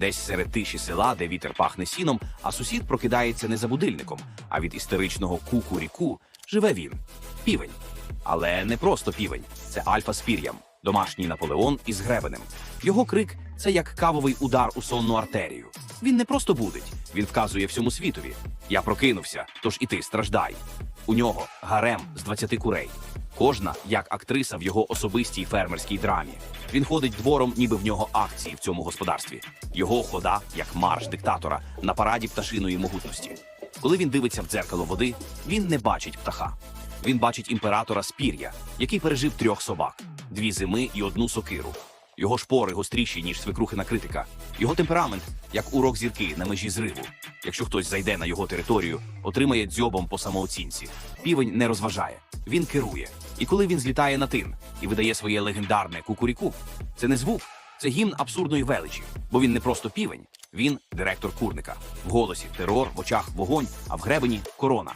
Десь серед тиші села, де вітер пахне сіном, а сусід прокидається не за будильником, а від істеричного ку-ку-ріку живе він півень. Але не просто півень, це альфа з пір'ям, домашній Наполеон із гребенем. Його крик це як кавовий удар у сонну артерію. Він не просто будить, він вказує всьому світові. Я прокинувся, тож і ти страждай. У нього гарем з 20 курей. Кожна як актриса в його особистій фермерській драмі. Він ходить двором, ніби в нього акції в цьому господарстві. Його хода як марш диктатора на параді пташиної могутності. Коли він дивиться в дзеркало води, він не бачить птаха. Він бачить імператора з пір'я, який пережив трьох собак, дві зими і одну сокиру. Його шпори гостріші, ніж свекрухина критика. Його темперамент як урок зірки на межі зриву. Якщо хтось зайде на його територію, отримає дзьобом по самооцінці. Півень не розважає, він керує. І коли він злітає на тин і видає своє легендарне кукуріку, це не звук, це гімн абсурдної величі, бо він не просто півень, він директор курника. В голосі терор, в очах вогонь, а в гребені корона.